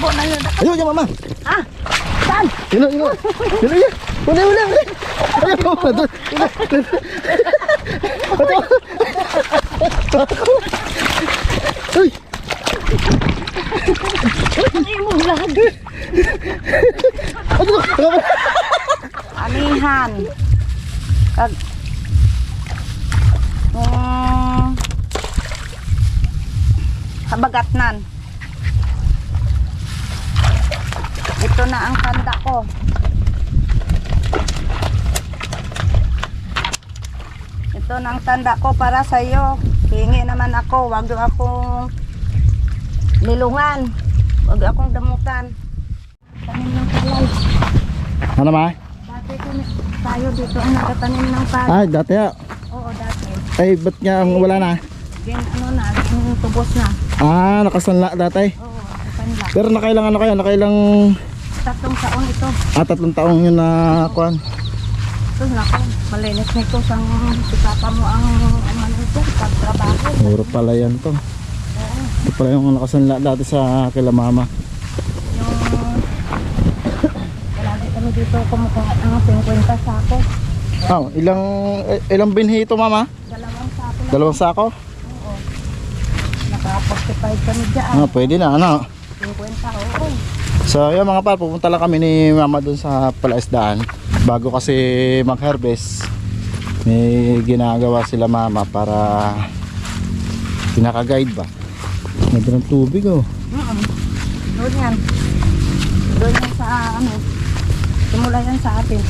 Abo na yun. Ayun, yan mama. Ha? Saan? Yun, yun. Yun, yun. Uli, uli, uli. Ayun, mama. Doon. Uy, Ay mo lahat. ano ba? Anihan. Kag... Um, Ito na ang tanda ko. Ito na ang tanda ko para sa iyo. Hingi naman ako, wag akong lilungan. Wag akong damutan. Tanim ng palay. Ano ma? Dati kami tayo dito ang nagtatanim ng palay. Ay, dati ah. Oo, dati. Ay, ba't nga ang wala na? Gen, ano na, yung tubos na. Ah, nakasanla dati. Oo, sa kanila. Pero nakailang ano kayo? Nakailang Tatlong taon ito. ah, tatlong taong yun na kuan. Ito na ako. Malinis nito sa sikapa mo ang ano nito, pagtrabaho. Puro pala yan to. Oo, Ito pala yung nakasanla dati sa kila mama. yung... Palagi kami dito kumukuha ng 50 sako. Ah, ilang eh, ilang binhi ito mama? Dalawang sako. Dalawang sako? Oo. Naka-45 kami dyan. Ah, pwede na ano. 50, oo. So yun mga par, pupunta lang kami ni mama dun sa palaisdaan Bago kasi mag-harvest May ginagawa sila mama para Pinaka-guide ba ng tubig oh Mm Doon yan. Doon yan sa ano. Simula yan sa atin.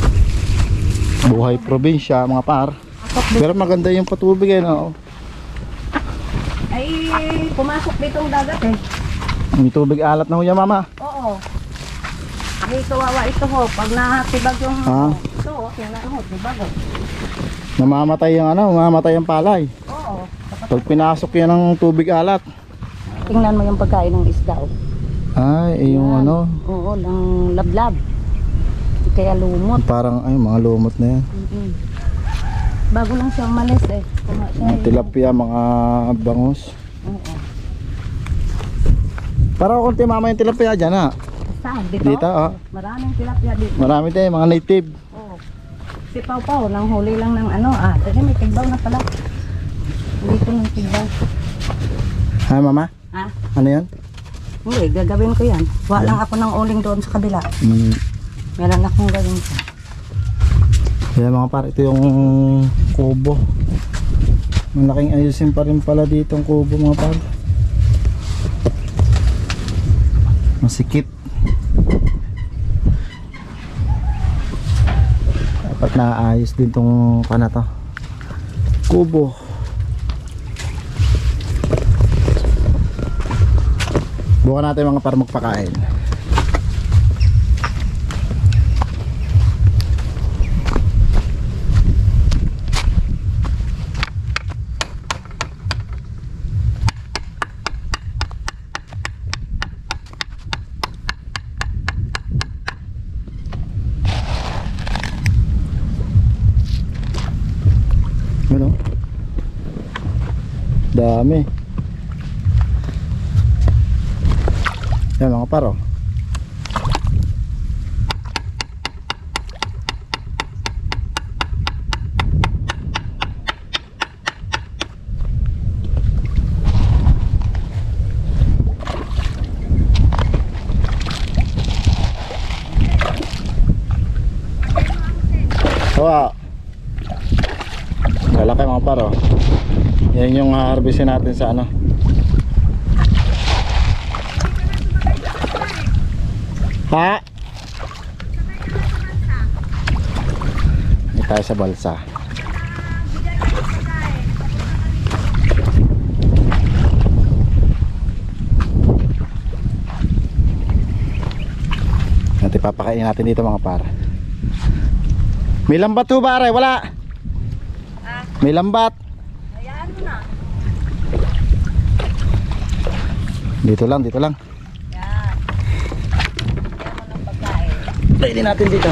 Buhay probinsya mga par. Pero maganda yung patubig eh no? Ay, pumasok dito ang dagat eh. May tubig alat na ho yan mama Oo. Ay, kawawa ito ho. Pag nahatibag yung... Ah. Ito ho, tingnan ho, tibag ho. Namamatay yung ano, mamamatay yung palay Oo. Pag pinasok yan ng tubig alat Tingnan mo yung pagkain ng isda oh. Ay, eh, yung Yan. ano Oo, ng lablab. Kaya lumot. Parang ay mga lumot na yan Mm-mm. Bago lang siya umalis eh. Mga eh. tilapia, mga bangos Oo. Para konti mama yung tilapia dyan ha Saan? Dito? Dito oh. Maraming tilapia dito. Marami tayo, mga native. Oo. Si Pau Pau, nang huli lang ng ano. Ah, tadi may tigbaw na pala. Dito ng tigbaw. Ha, mama? Ha? Ano yan? Hindi, gagawin ko yan. Kuha lang ako ng uling doon sa kabila. Mm, Meron akong gawin ko. kaya mga par, ito yung kubo. Malaking ayusin pa rin pala dito ang kubo mga par. Masikip. Dapat naayos din tong kana to. Kubo. Bukan natin mga par magpakain. Ano? Dami. Yan mga paro. Mga paro. Yan yung uh, harvestin natin sa ano. Ha? Hindi tayo sa balsa. Natin papakainin natin dito mga par. May lambat ho ba aray? Wala. May lambat. Ayan mo na. Dito lang, dito lang. Yan. Yan mo ng pagkain. Pwede natin dito.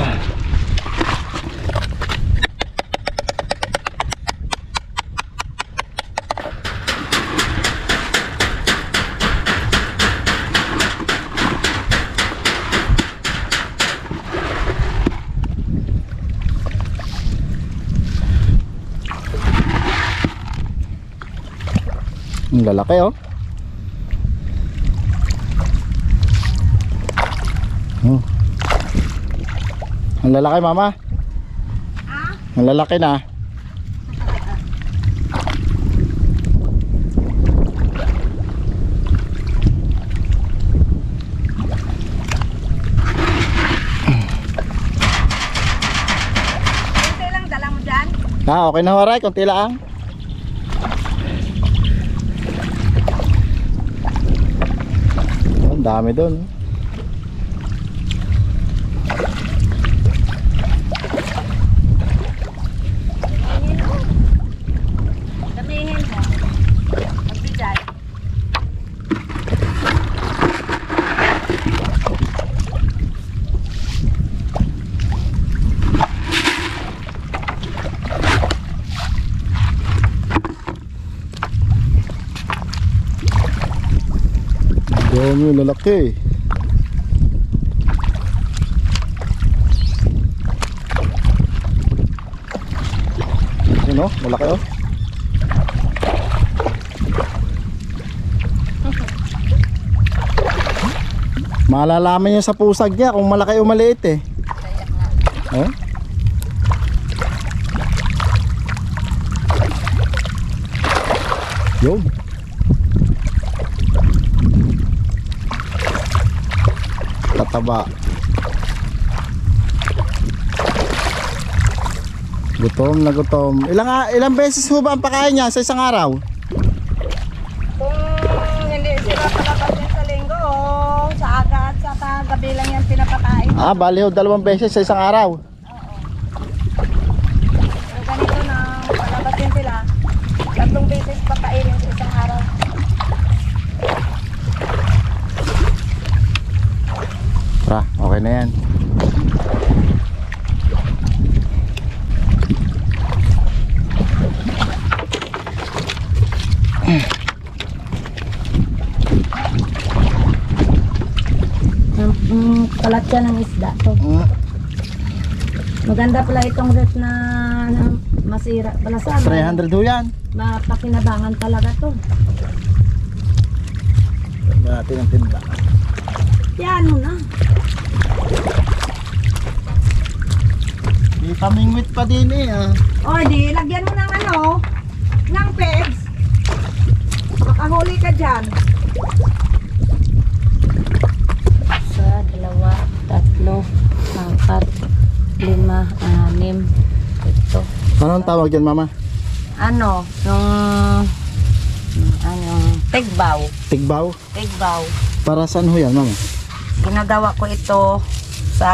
Lalaki oh. Oh. Ang lalaki mama. Ah? Ang lalaki na. Kunti lang dala mo dyan. Ah, okay na waray, konti lang. Oh, Ang dami doon. Damihin mo. Damihin mo. Magbigay. Ang dami lalaki. Oh, malaki oh. Malalaman niya sa pusag niya kung malaki o maliit eh. Oh? Yun. Tataba. Gutom na gutom. Ilang ilang beses ho ba ang pakain niya sa isang araw? Kung hindi sila palabasin sa linggo, sa aga at sa gabi lang yan pinapakain. Ah, bali ho dalawang beses sa isang araw. Kung ganito na palabasin sila, tatlong beses pakainin sa isang araw. Tara, okay na yan. Mm, kalat ka ng isda to. Mm, Maganda pala itong ref na, na masira. Pala sa 300 ho yan. mapakinabangan talaga to. Tignan natin ang tinda. Yan mo na. May pamingwit pa din eh. Ah. O di, lagyan mo ng ano, ng pegs. Makahuli ka dyan. Isa, dalawa, tatlo, apat, lima, anim, ito. Anong tawag dyan mama? Ano, yung, ano, tigbaw. Tigbaw? Tigbaw. Para saan ho yan mama? Ginagawa ko ito sa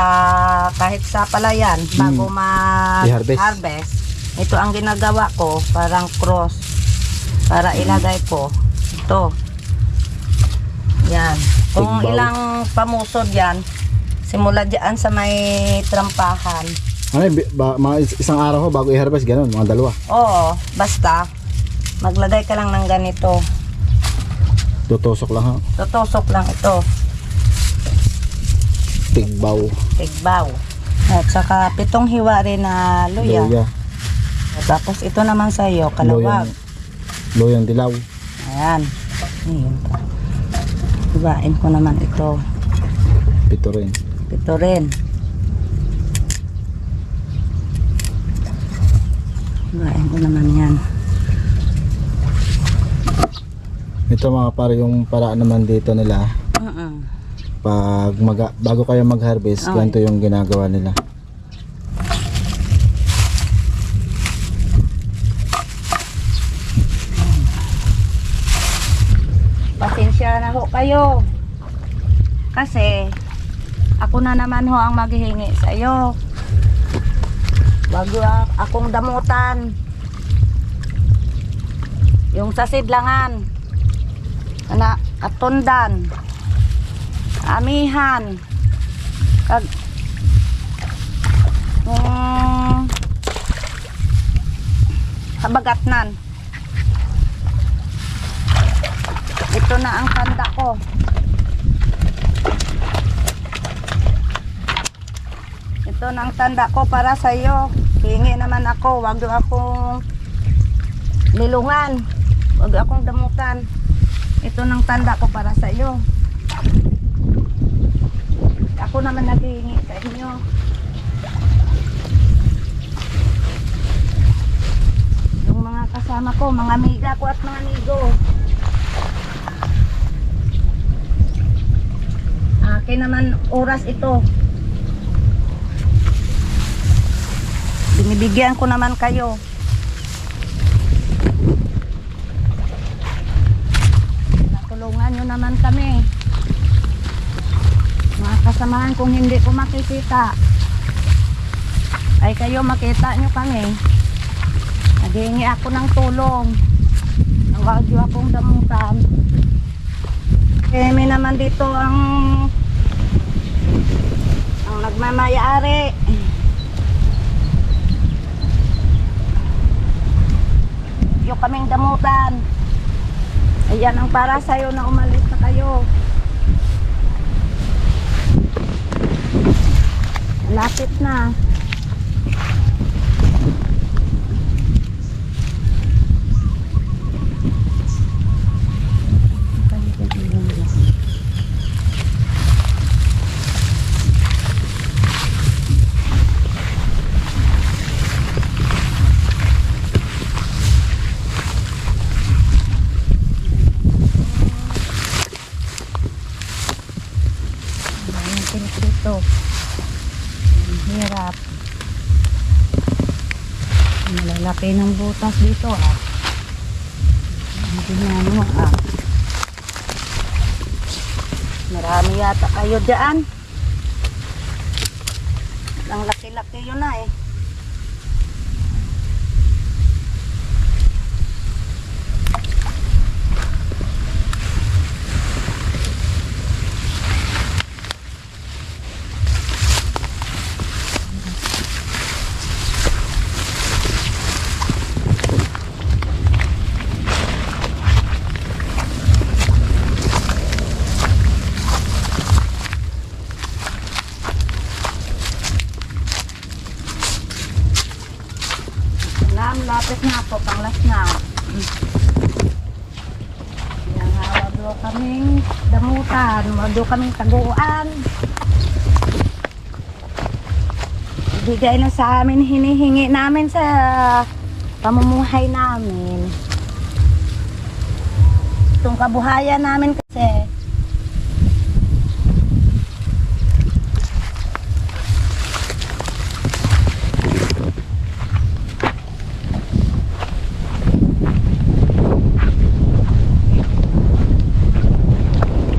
kahit sa palayan bago mag I-harvest. harvest. Ito ang ginagawa ko, parang cross para ilagay ko ito. Yan. Kung Tigbaw. ilang pamusod yan, simula diyan sa may trampahan. Bi- ba, mga is- isang araw ho bago i-harvest ganun, mga dalawa. Oo, basta maglagay ka lang ng ganito. Tutusok lang ha. Tutusok lang ito, Tigbaw. tigbaw. At saka pitong hiwa rin na luya. Luya. Tapos ito naman sa iyo, kalawag. Luyang dilaw. Ayan. Hiwain ko naman ito. Pito rin. Ito rin. Hiwain ko naman yan. Ito mga pare yung paraan naman dito nila. Mm-mm. Pag mag bago kayo mag-harvest, Okay. ganito yung ginagawa nila. Pasensya na ho kayo. Kasi, ako na naman ho ang maghihingi sa iyo. Bago akong damutan. Yung sa sidlangan. Ana, atundan. Amihan. Kag, um, habagatnan. Ito na ang tanda ko. Ito na ang tanda ko para sa iyo. Hingi naman ako, wag akong nilungan. Huwag akong damutan. Ito ng tanda ko para sa iyo. Ako naman naghihingi sa inyo. Yung mga kasama ko, mga amiga ko at mga amigo. Akin naman oras ito. Binibigyan ko naman kayo. Natulungan nyo naman kami. Mga kasamahan kung hindi ko makikita. Ay kayo makita nyo kami. Naghingi ako ng tulong. Huwag nyo akong damutan. Kami naman dito ang ang nagmamayari. Yung kaming damutan. Ayan ang para sa'yo na umalis na kayo. Lapit na. Ang tinik dito. Ang hirap. Ang Malalaki ng butas dito ah. Hindi na ano ah. Marami yata kayo dyan. Ang laki-laki yun na eh. Lam, lapit na ako, panglas na. Yan nga, wag daw kaming damutan, wag daw kaming taguan. Ibigay na sa amin, hinihingi namin sa pamumuhay namin. Itong kabuhayan namin kasi,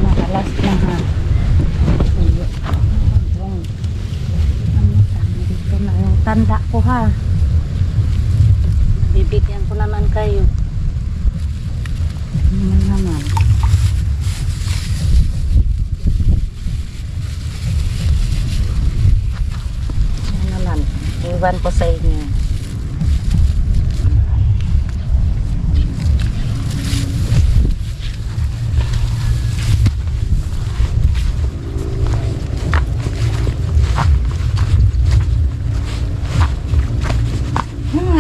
Makalas na ha. Uyo. Ang Ano tama dito na yung tanda ko ha. Bibigyan ko naman kayo. Ano naman. Ano naman. Iwan ko sa inyo.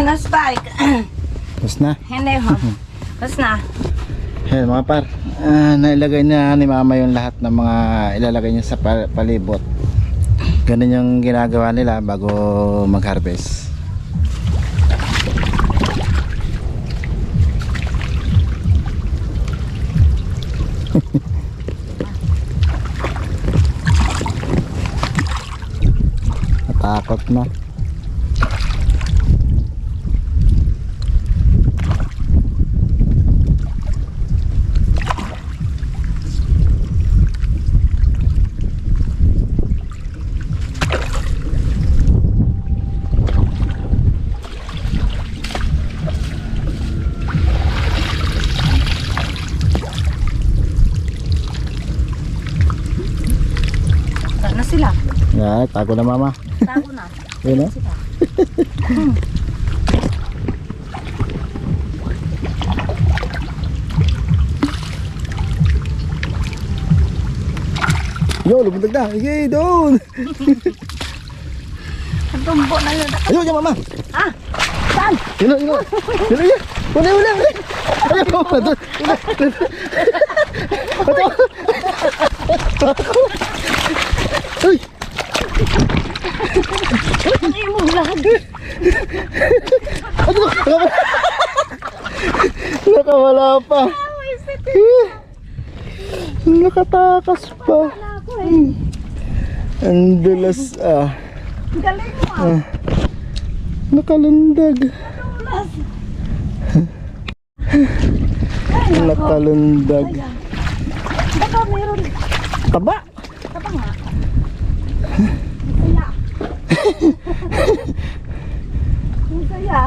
Hmm, na-spike. Tapos na. Hindi ho. Tapos na. Ayan mga par. Ah, nailagay na ni mama yung lahat ng mga ilalagay niya sa pa- palibot. Ganun yung ginagawa nila bago mag-harvest. Natakot na. Na sila? Yeah, tago na mama. Tago na. Yun oh. Sila. Yo, lumundag na. Sige, doon. Tumbo na yun. Ayun, yan mama. Ah! Saan? Yun, yun. Yun, yun. Uli, uli, uli. Ayaw mo, doon. Uy, Ano yung lahat? ano? Nakawala. Nakawala pa. Nakatakas pa. Ang dulas ah. Galing mo ah. Nakalundag. Nakalundag. Baka meron. Taba. Taba nga. Ang saya.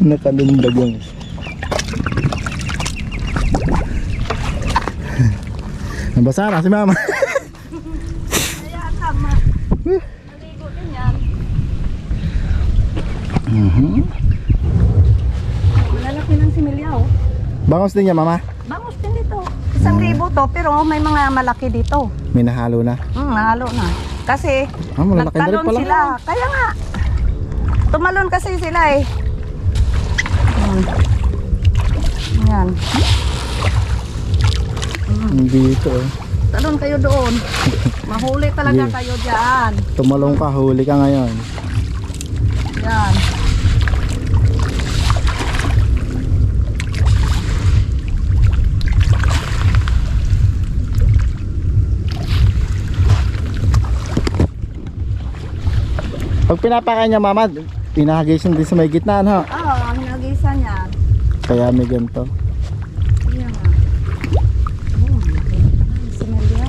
Nakalundag yung Nabasa na si mama. Kaya tama. Maligo din yan. Mhm. Malalaki ng similya oh. Bangos din niya mama. Bangus din dito. Isang libo to, pero may mga malaki dito. May nahalo na. Hmm, nahalo na. Kasi, Ah, na nagtalon pala. sila. Kaya nga. Tumalon kasi sila eh. Hmm. Yan. Dito. eh. Talon kayo doon. Mahuli talaga Yeah. kayo dyan. Tumalong ka, huli ka ngayon. Yan. Pag pinapakain niya mama, pinahagisan din sa may gitna, no? Oo, ang hinagisan yan. Kaya may ganito. Yan nga. Oh, ang similya.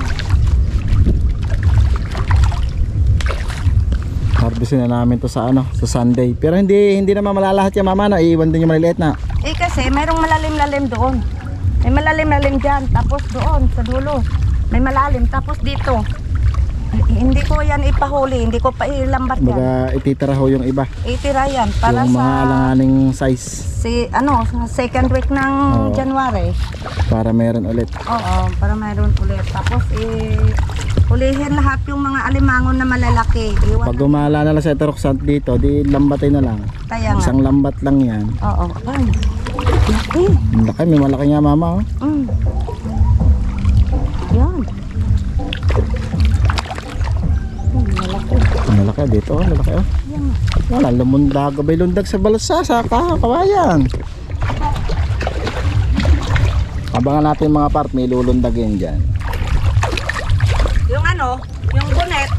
Harvestin na namin to sa ano, sa Sunday. Pero hindi hindi naman malalahat yan mama, no? Iiwan din yung maliliit na. Eh kasi, mayroong malalim-lalim doon. May malalim-lalim dyan. Tapos doon, sa dulo. May malalim. Tapos dito. Hindi ko yan ipahuli. Hindi ko pa ilambat yan. Baga ititira ho yung iba. Itira yan. Para yung mga sa alanganing size. si, ano, second week ng Oo. January. Para meron ulit. Oo, para mayroon ulit. Tapos, eh, hulihin lahat yung mga alimangon na malalaki. Iwan Pag gumala na lang sa eteroxant dito, di lambatay na lang. kaya nga. Isang lambat lang yan. Oo, ay. Ang laki, may malaki nga mama oh. mm. Malaki. Ang malaki dito oh, malaki oh. Wala, lumundag, may lundag sa balasa, sa ka- kawayan. Abangan natin mga part, may lulundagin dyan. Yung ano, yung bonnet,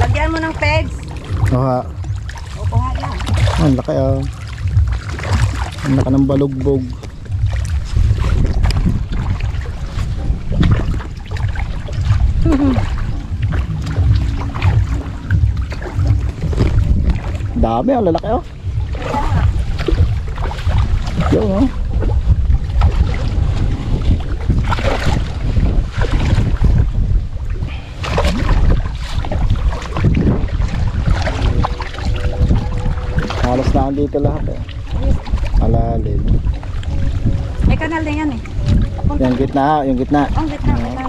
lagyan mo ng pegs. Oh, ha. O, kuha yan. Ang laki oh. Ang laki ng balugbog. Dami oh, lalaki oh. Yung oh. Halos na andito lahat eh. Alalim. May kanal na yan eh. Yung gitna, yung gitna. Ang gitna, kanal.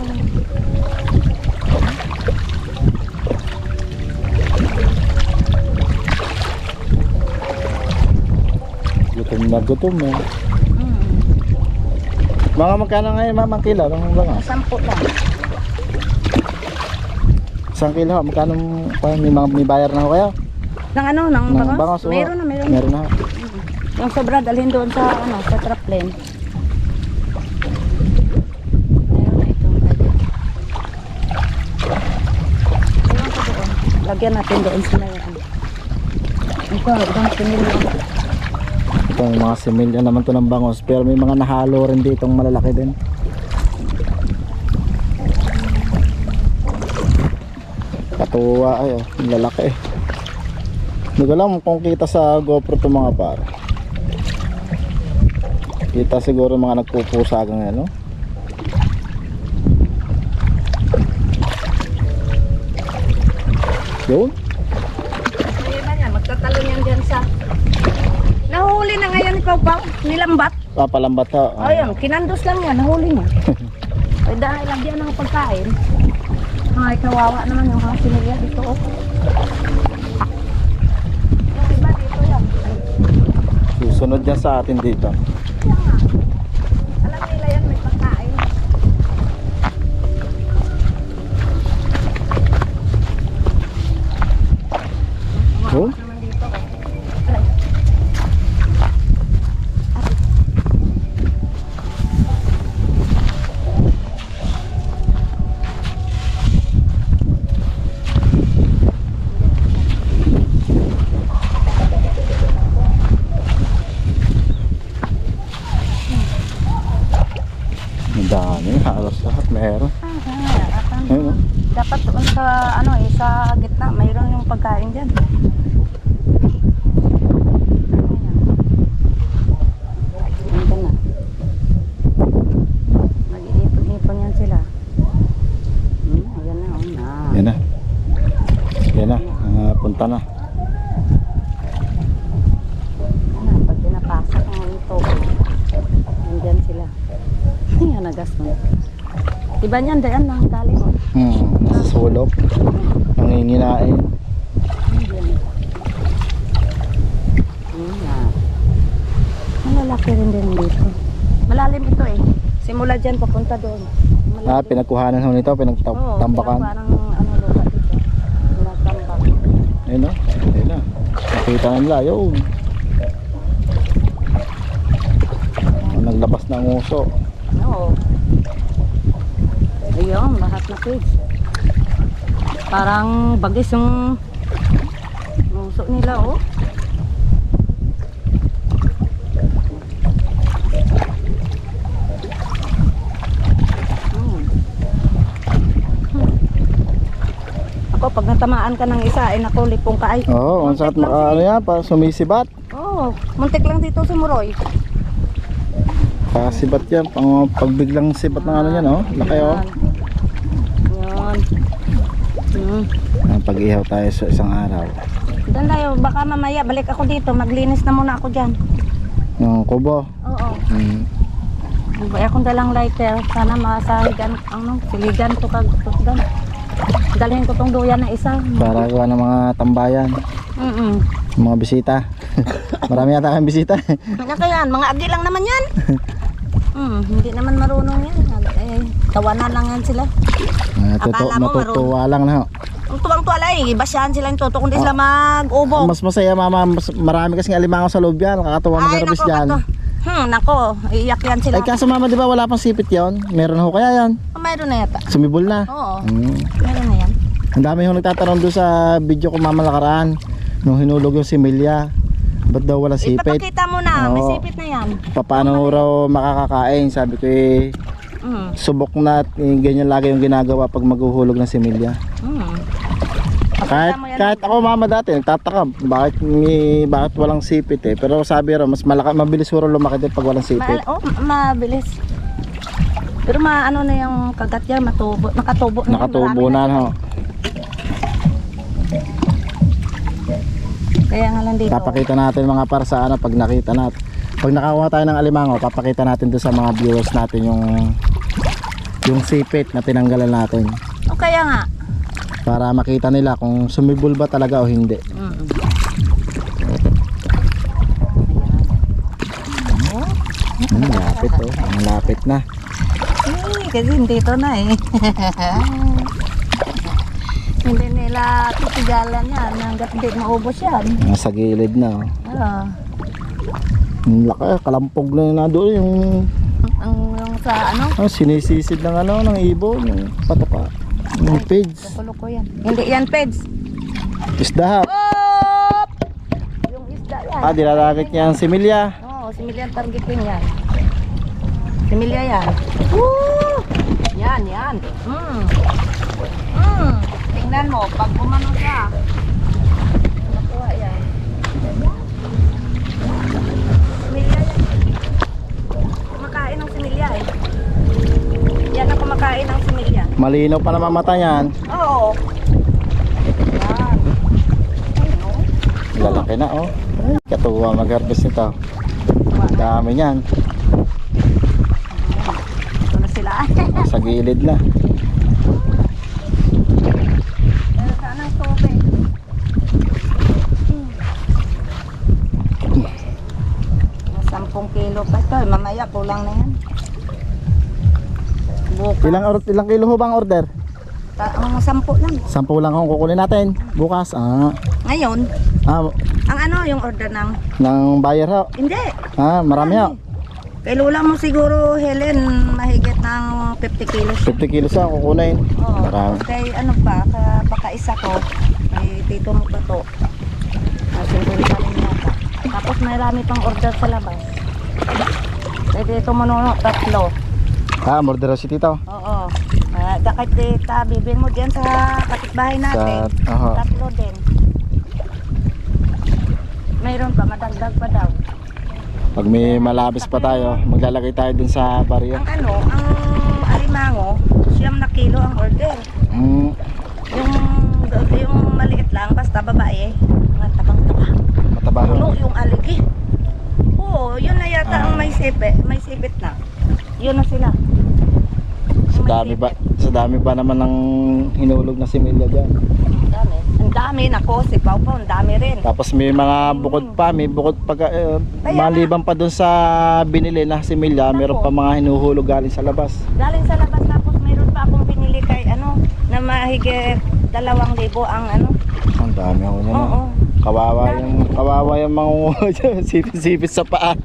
Gutom na gutom eh. Mm. Mga magkano ngayon ma'am ang kilo? Ang bangas? Sampo lang. Isang kilo, magkano pa may, mga, may bayar na ho kayo? Ng ano, ng Ng bangos? bangos, oo. Meron na, meron na. Meron na. ho. Yung sobra, dalhin doon sa, ano, sa trap lane. Meron na ito. Ayun ko doon. Lagyan natin doon sa may, ano. Ito, ibang pinili. Ito may mga similya naman to ng bangos. Pero may mga nahalo rin dito malalaki din. Katuwa ay oh, lalaki eh. Hindi ko alam kung kita sa GoPro to mga par. Kita siguro mga nagpupusagang ano. Yun. Ikaw ba? Nilambat? Papalambat ha. Ah. Ayun, kinandos lang yan, nahuli niya. Ay dahil lagyan ng pagkain. Ay, kawawa naman yung mga sinilya dito. Oh. Yung iba dito Sunod yan sa atin dito. Alam nila yan, may pagkain. Oh, Naman dito. Aray. ang dami. Halos lahat meron. Ah, Ayun, oh. Dapat doon sa ano eh sa gitna mayroon yung pagkain diyan. Nandun na. Mag-iipon-ipon yan sila. Hmm, ayan na, oh, na. Yan na. Yan na. Ah, punta na. Ano, pag pinapasak ng ito, nandyan sila. Ayan, nagas mo. Diba niyan, dayan lang galing mo. Hmm, nasa sulok. Nanginginain. Ayan na. Malalaki rin din dito. Malalim ito eh. Simula dyan, papunta doon. Ah, pinagkuhanan ho nito, Oo, pinagtambakan. Parang ano lupa dito. Pinagtambak. Ayun na. Ayun na. Nakita nila, yun. Ah, Naglabas ng uso. Ayun, lahat na kids. Parang bagis yung muso nila, oh. Hmm. Ako, pag natamaan ka ng isa, ay naku, lipong ka ay. Oo, oh, ang sakit maka, ano yan, pa sumisibat. Oo, muntik lang dito si Muroy. Pasibat yan, pang pagbiglang sibat ng ano yan, oh. Laki, oh. Yan. Ah, Pag-ihaw tayo sa isang araw. Doon tayo, baka mamaya balik ako dito, maglinis na muna ako dyan. Yung kubo. Oo. Hmm. May akong dalang lighter, sana masahigan, ano, siligan to kag doon. Dalhin ko tong duyan na isa. Para gawa ng mga tambayan. Mm Mga bisita. Marami yata kayong bisita. Ano kaya yan? Mga agi lang naman yan. Hmm, hindi naman marunong yan. Eh, tawanan lang yan sila. Ah, tuto, Akala mo matutuwa lang na. ho. Ang tuwang-tuwa lang eh, basyahan sila yung toto kundi sila mag-ubo. Mas masaya mama, mas, marami kasing alimango sa loob yan. Nakakatuwa mag-harvest nako, dyan. kato. Hmm, nako, iiyak yan sila. Ay kaso mama, di ba wala pang sipit yon? Meron ho kaya yan. Oh, mayroon na yata. Sumibol na. Oo, Hmm. meron na yan. Ang dami yung nagtatanong doon sa video ko mama nakaraan. Nung hinulog yung similya. Ba't daw wala sipit? Ipapakita mo na, may Oo. sipit na yan. Paano raw makakakain? Sabi ko eh, Hmm. subok na at eh, ganyan lagi yung ginagawa pag maghuhulog ng similya. Hmm. Kahit, mo yan. kahit ako mama dati, nagtataka, bakit, may, bakit walang sipit eh. Pero sabi raw, mas malaka, mabilis suro lumaki din pag walang sipit. Ma- oh, ma- mabilis. Pero maano na yung kagat yan, matubo, nakatubo na. yan, Nakatubo marami na, ho. Kaya nga lang dito. Papakita natin mga para sa ano, pag nakita natin. Pag nakakuha tayo ng alimango, papakita natin doon sa mga viewers natin yung yung sipit na tinanggalan natin. O kaya nga. Para makita nila kung sumibol ba talaga o hindi. Mm. Hmm, lapit oh. Ang lapit na. Eh, kasi dito na eh. nila titigalan yan hanggat hindi maubos yan. Nasa gilid na oh. Ah, Ang laki, kalampog na yun na doon yung ang, yung sa ano, oh, sinisisid ng ano, ng ibon, yung patoka. Yung pigs. ko yan. Hindi yan, peds. Isda. Oh! Yung isda yan. Ah, dilalagit niya ang similya. Oo, oh, similya ang targetin yan. Similya yan. Woo! Yan, yan. Mm. Tingnan mo, pag umano siya. Nakuha yan. Similya yan. Kumakain ng similya eh. Yan ang kumakain ng similya. Malinaw pa naman mata niyan. Oo. Yan. Ayun, oh. Lalaki na oh. Ay, katuwa mag-harvest nito. Ang dami niyan. Ito na sila. Sa gilid na. Pero saan ang tubig? ito, eh, mamaya kulang na yan. Bukas, Ilang, or, ilang kilo ho bang order? ta- ang sampo lang. Sampu lang ang kukunin natin. Bukas. Ah, Ngayon, ah ang ano yung order ng... ng buyer ho. Hindi. Ah, marami ho. Kay Lola mo siguro, Helen, mahigit ng 50 kilos. 50 kilos ho ang kukunin. Oo. Marami. Kay ano pa, ka, baka isa ko, kay tito mo pa to. Kasi rin pa rin yata. Tapos marami pang order sa labas. Kay tito mo no, tatlo. Ah, order ho si Tito. Oo. Uh, kay tita, bibin mo dyan sa kapitbahay natin. Sa, aha. Tatlo din. Mayroon pa, madagdag pa daw. Pag may malabis pa tayo, maglalagay tayo dun sa baryo. Ang ano, ang alimango, siyam na kilo ang order. Mm, Yung, yung maliit lang, basta babae, mga tabang-taba. mataba ho. Puno yung aligi. Oo, yun na yata ang may sipit, may sipit na. Yun na sila. Sa May dami ba, sipit. sa dami ba naman ng hinulog na similya dyan. Ang dami. Ang dami, nako, si Pau ang dami rin. Tapos may mga bukod pa, may bukod pa, eh, Kaya maliban pa dun sa binili na similya, meron pa mga hinuhulog galing sa labas. Galing sa labas, tapos mayroon pa akong binili kay ano, na mahigit dalawang libo ang ano. Ang dami ho niya Oo. Kawawa yung, kawawa yung mga dyan, sipit-sipit sa paa.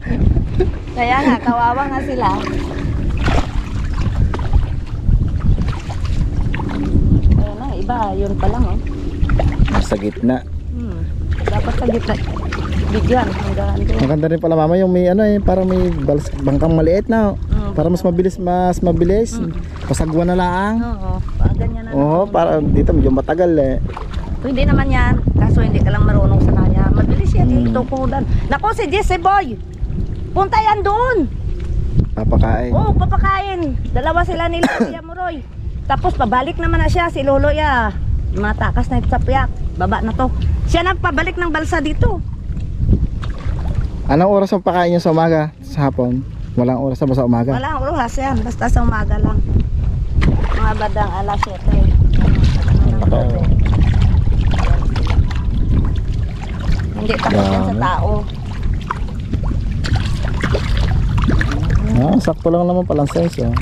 Kaya nga, kawawa nga sila. Ayun na, iba, yun pa lang oh. Sa gitna. Hmm. Dapat sa gitna. Bigyan. Maganda rin pala mama yung may ano eh, parang may balas, bangkang maliit na. Mm. Para mas mabilis, mas mabilis. Pasagwa na lang. Oo, pa ganyan na. Oo, para dito medyo matagal eh. Pwede naman yan, kaso hindi ka lang marunong sa kanya. Mabilis yan, Mm. dito kudan. Nako, si Jesse Boy! Punta yan doon! Papakain. Oo, papakain. Dalawa sila nila, Kuya Muroy. Tapos pabalik naman na siya, si Lolo ya. Matakas na ito sa piyak. Baba na to. Siya na pabalik ng balsa dito. Anong oras ang pakain niyo sa umaga? Sa hapon? Walang oras na ba sa umaga? Walang oras yan, basta sa umaga lang. Mga badang alas 7. Nako. Hindi takot yan sa tao. Ah, sakto lang naman palang size. Yan.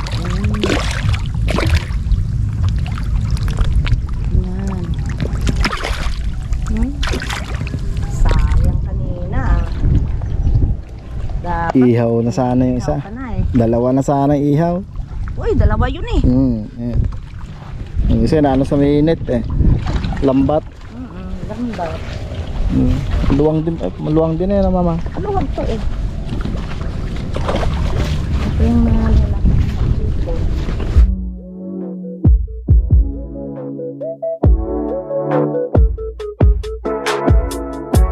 Hmm? Sayang kanina. ah. Dapat Ihaw na sana yung isa. Na eh. Dalawa na sana yung ihaw. Uy, dalawa yun eh. Hmm, yeah. Yung isa na ano sa mainit eh. Lambat. Mm-mm, lambat. Hmm. Luwang din, eh, maluwang din eh na mama. Wag to eh?